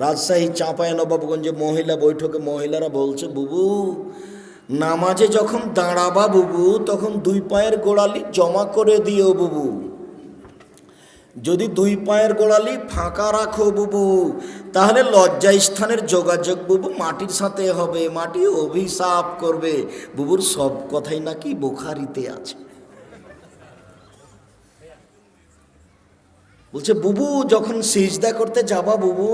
রাজশাহী চাঁপায় নবাবগঞ্জে মহিলা বৈঠকে মহিলারা বলছে, বুবু, নামাজে যখন দাঁড়াবা বুবু, তখন দুই পায়ের গোড়ালি জমা করে দিও বুবু। যদি দুই পায়ের গোড়ালি ফাঁকা রাখো বুবু, তাহলে লজ্জা স্থানের যোগাযোগ বুবু মাটির সাথে হবে, মাটি অভিশাপ করবে। বুবুর সব কথাই নাকি বোখারিতে আছে। বলছে, বুবু, যখন সিজদা করতে যাবা বুবু,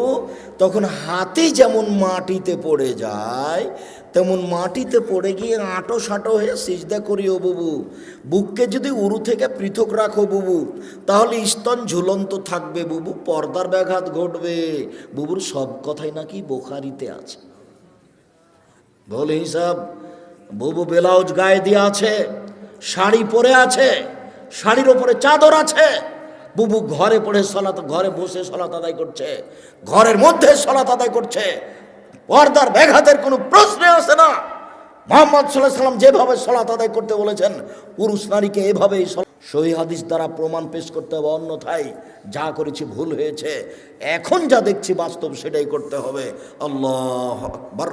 তখন হাতে যেমন মাটিতে পড়ে যায়, তেমন মাটিতে পড়ে গিয়ে আঁটো সাঁটো হয়ে সিজদা করিও বুবু। বুককে যদি উরু থেকে পৃথক রাখো বুবু, তাহলে স্তন ঝুলন্ত থাকবে বুবু, পর্দার ব্যাঘাত ঘটবে। বুবুর সব কথাই নাকি বোখারিতে আছে। বলে হিসাব, বুবু ব্লাউজ গায়ে দিয়ে আছে, শাড়ি পরে আছে, শাড়ির ওপরে চাদর আছে। বুবু ঘরে পড়ে সলাত, ঘরে বসে সলাত আদায় করছে, ঘরের মধ্যে সলাত আদায় করছে, পর্দার ব্যাঘাতের কোনো প্রশ্নে আসে না। মোহাম্মদ সাল্লাম যেভাবে সলাত আদায় করতে বলেছেন, পুরুষ নারীকে এভাবেই সহি হাদিস দ্বারা প্রমাণ পেশ করতে হবে, অন্যথায় যা করেছি ভুল হয়েছে, এখন যা দেখছি বাস্তব সেটাই করতে হবে। আল্লাহ আকবর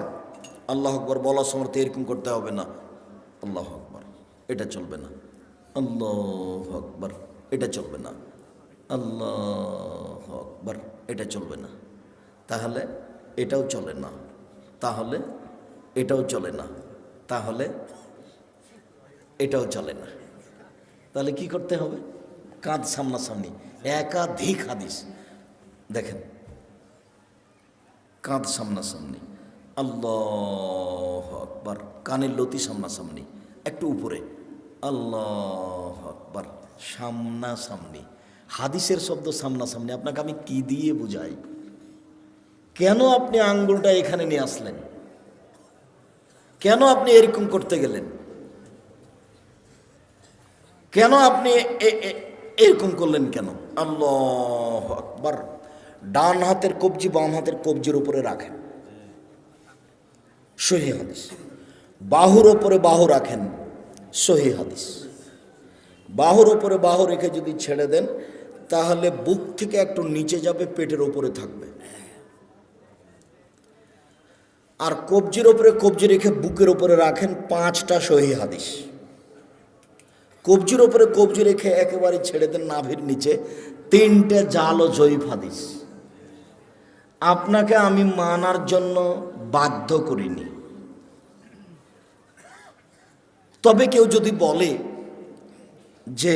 আল্লাহ আকবর বলার সময় এরকম করতে হবে না। আল্লাহ আকবর, এটা চলবে না। আল্লাহ আকবর, এটা চলবে না। আল্লাহ আকবর, এটা চলবে না। তাহলে এটাও চলে না। তাহলে এটাও চলে না। তাহলে এটাও চলে না। তাহলে কি করতে হবে? কাঁধ সামনাসামনি, একাধিক হাদিস। দেখেন, কাঁধ সামনাসামনি, আল্লাহ আকবার, কানের লতি সামনাসামনি, একটু উপরে, আল্লাহ আকবার, সামনাসামনি। হাদিসের শব্দ সামনাসামনি। আপনাকে আমি কি দিয়ে বুঝাই? কেন আপনি আঙ্গুলটা এখানে নিয়ে আসলেন? কেন আপনি এরকম করতে গেলেন? কেন আপনি এরকম করলেন কেন? আল্লাহ আকবার। ডান হাতের কবজি বাম হাতের কবজির উপরে রাখেন। সহি হাদিস। বাহুর ওপরে বাহু রাখেন। সহি হাদিস। বাহুর ওপরে বাহু রেখে যদি ছেড়ে দেন তাহলে বুক থেকে একটু নিচে যাবে, পেটের ওপরে থাকবে। আর কবজির ওপরে কবজি রেখে বুকের ওপরে রাখেন পাঁচটা সহি হাদিস। কবজির ওপরে কবজি রেখে একেবারে ছেড়ে দেন নাভির নিচে, তিনটে জাল ও জয়ীফ হাদিস। আপনাকে আমি মানার জন্য বাধ্য করিনি। তবে কেউ যদি বলে যে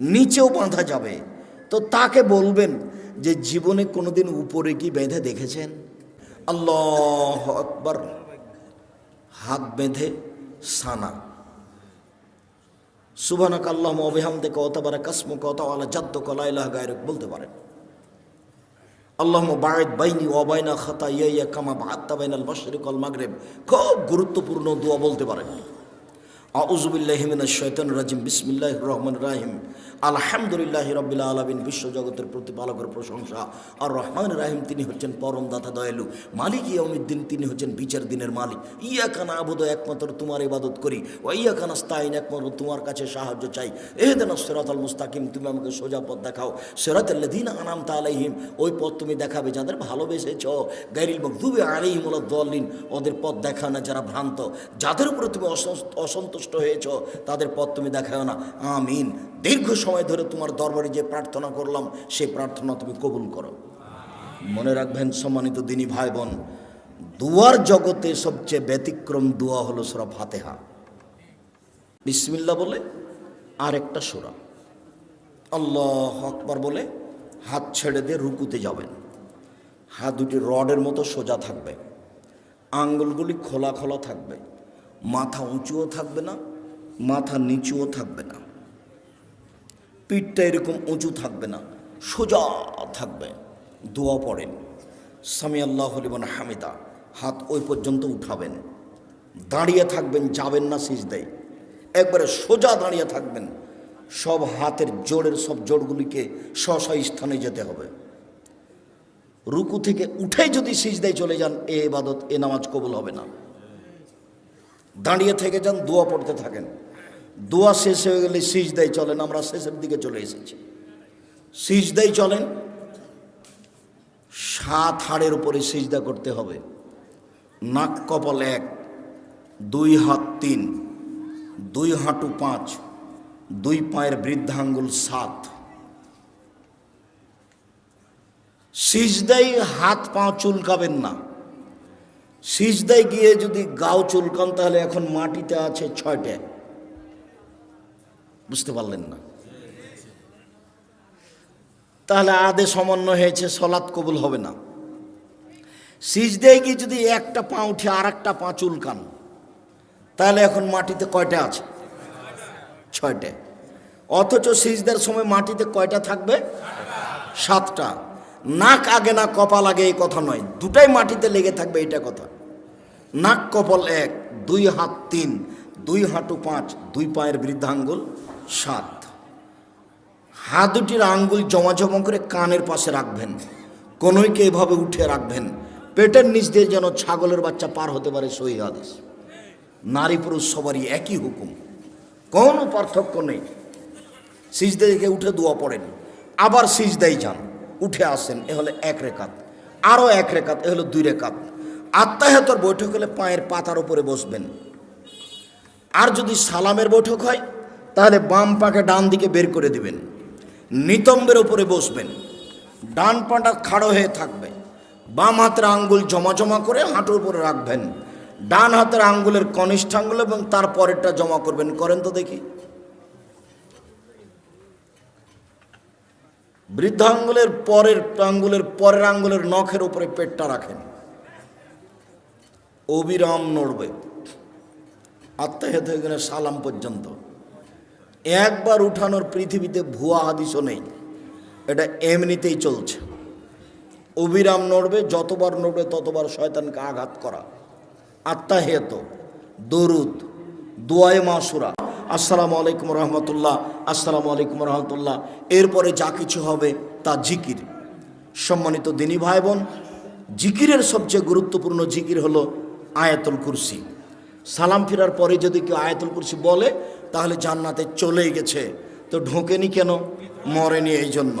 নিচেও বাঁধা যাবে। তো তাকে বলবেন যে জীবনে কোনোদিন উপরে কি বেঁধে দেখেছেন? আল্লাহ আকবর। হাত বেঁধে সানা। সুবানাক আল্লাহ অবিহামদে কত বারে কাসমু কত আলা জাদ্দ কলা ইলাহ গায়রক বলতে পারেন। আল্লাহ বায়দ বাইনি ওবাইনা খাতা ইয়া কামা বাত্তা বাইনাল আল মাগরেব। খুব গুরুত্বপূর্ণ দোয়া বলতে পারেন। আউজুবিল্লাহিমিনা শৈতন রাজিম। বিসমিল্লাহ রহমান রাহিম। আলহামদুলিল্লাহ রবিল্লা আলমিন। বিশ্বজগতের প্রতিপালকের প্রশংসা। আর রহমান রাহিম, তিনি হচ্ছেন পরম দাতা দয়ালু। মালিক ইয়াউমিদ্দিন, তিনি হচ্ছেন বিচার দিনের মালিক। ইয়া খানা আবুদ একমাত্র তোমার ইবাদত করি। ও ইয়া খানা স্তাইন একমাত্র তোমার কাছে সাহায্য চাই। এহেদেন সেরাত আল মুস্তাকিম, তুমি আমাকে সোজা পথ দেখাও। সেরাত দিন আনাম তালাইহিম ওই পথ তুমি দেখাবে যাদের ভালোবেসেছ। গাইরিল মকদুবে আলাইহিম দলিন ওদের পথ দেখাও না যারা ভ্রান্ত। যাদের উপরে তুমি অসন্ত- অসন্তুষ্ট হয়েছ, তাদের পথ তুমি দেখাও না। আমিন। দীর্ঘ সময় ধরে তোমার দরবারে যে প্রার্থনা করলাম সেই প্রার্থনা তুমি কবুল করো। মনে রাখবেন, সম্মানিত দিনী ভাই বোন দুয়ার জগতে সবচেয়ে ব্যতিক্রম দোয়া হলো সোরা ফাতেহা। বিসমিল্লা বলে আর একটা সোরা। আল্লাহ আকবার বলে হাত ছেড়ে দিয়ে রুকুতে যাবেন। হাত দুটি রডের মতো সোজা থাকবে। আঙ্গুলগুলি খোলা খোলা থাকবে। মাথা উঁচুও থাকবে না, মাথা নিচুও থাকবে না। পিঠটা এরকম উঁচু থাকবে না, সোজা থাকবে। দোয়া পড়েন। সামি আল্লাহ হলিমান হামিদা, হাত ওই পর্যন্ত উঠাবেন। দাঁড়িয়ে থাকবেন, যাবেন না সিজদাই একবারে সোজা দাঁড়িয়ে থাকবেন। সব হাতের জোড়ের সব জোড়গুলিকে স্ব স্থানে যেতে হবে। রুকু থেকে উঠে যদি সিজদায় চলে যান, এ ইবাদত, এ নামাজ কবুল হবে না। দাঁড়িয়ে থেকে যান, দোয়া পড়তে থাকেন। দোয়া শেষ হয়ে গেলে সিজদাই চলেন, আমরা শেষের দিকে চলে এসেছি। সিজদাই চলেন, সাত হাড়ের উপরে সিজদা করতে হবে। নাক কপাল এক, দুই হাত তিন, দুই হাঁটু পাঁচ, দুই পায়ের বৃদ্ধাঙ্গুল সাত। সিজদাই হাত পা চুলকাবেন না। সিজদায় গিয়ে যদি গাও চুলকান, তাহলে এখন মাটিতে আছে ছয়টা। বুঝতে পারলেন না? তাহলে আদে সমন্বয় হয়েছে, সলাৎ কবুল হবে না। সিজদায় গিয়ে যদি একটা পা উঠে আর একটা পা চুলকান, তাহলে এখন মাটিতে কয়টা আছে? ছয়টা। অথচ সিজদার সময় মাটিতে কয়টা থাকবে? সাতটা। নাক আগে না কপাল আগে এই কথা নয়। দুটাই মাটিতে লেগে থাকবে, এটা কথা। নাক কপাল এক, দুই হাত তিন, দুই হাঁটু পাঁচ, দুই পায়ের বৃদ্ধাঙ্গুল সাত। হাত দুটির আঙ্গুল জমা জমা করে কানের পাশে রাখবেন। কোনোইকে এভাবে উঠে রাখবেন। পেটের নিচ দিয়ে যেন ছাগলের বাচ্চা পার হতে পারে সহি হাদিস। নারী পুরুষ সবারই একই হুকুম। কোনো পার্থক্য নেই। সিজদে দেখে উঠে দোয়া পড়েন। আবার সিজদাই যান। উঠে আসেন, এ হলে এক রেখাত। আরও এক রেখাত, এ হলো দুই রেখাত। আত্মাহতর বৈঠক হলে পায়ের পাতার উপরে বসবেন। আর যদি সালামের বৈঠক হয়, তাহলে বাম পাকে ডান দিকে বের করে দিবেন। নিতম্বের উপরে বসবেন। ডান পাটা খাড়ো হয়ে থাকবে। বাম হাতের আঙ্গুল জমা জমা করে হাঁটুর উপরে রাখবেন। ডান হাতের আঙ্গুলের কনিষ্ঠ আঙ্গুল এবং তার পরেরটা জমা করবেন। করেন তো দেখি। বৃদ্ধ আঙ্গুলের পরের আঙ্গুলের পরের আঙ্গুলের নখের উপরে পেটটা রাখেন। অবিরাম নড়বে। আত্মাহেত হয়ে গেলে সালাম পর্যন্ত। একবার উঠানোর পৃথিবীতে ভুয়া হাদিসও নেই। এটা এমনিতেই চলছে। অবিরাম নড়বে, যতবার নড়বে ততবার শয়তানকে আঘাত করা। আত্মাহেত দরুদ, দোয়ায় মাসুরা। আসসালামু আলাইকুম রহমতুল্লাহ, আসসালামু আলাইকুম রহমতুল্লাহ। এরপরে যা কিছু হবে তা জিকির। সম্মানিত দিনী ভাই বোন জিকিরের সবচেয়ে গুরুত্বপূর্ণ জিকির হলো আয়াতুল কুরসি। সালাম ফেরার পরে যদি কেউ আয়াতুল কুরসি বলে, তাহলে জান্নাতে চলেই গেছে। তো ঢোকেনি কেন? মরেনি এই জন্য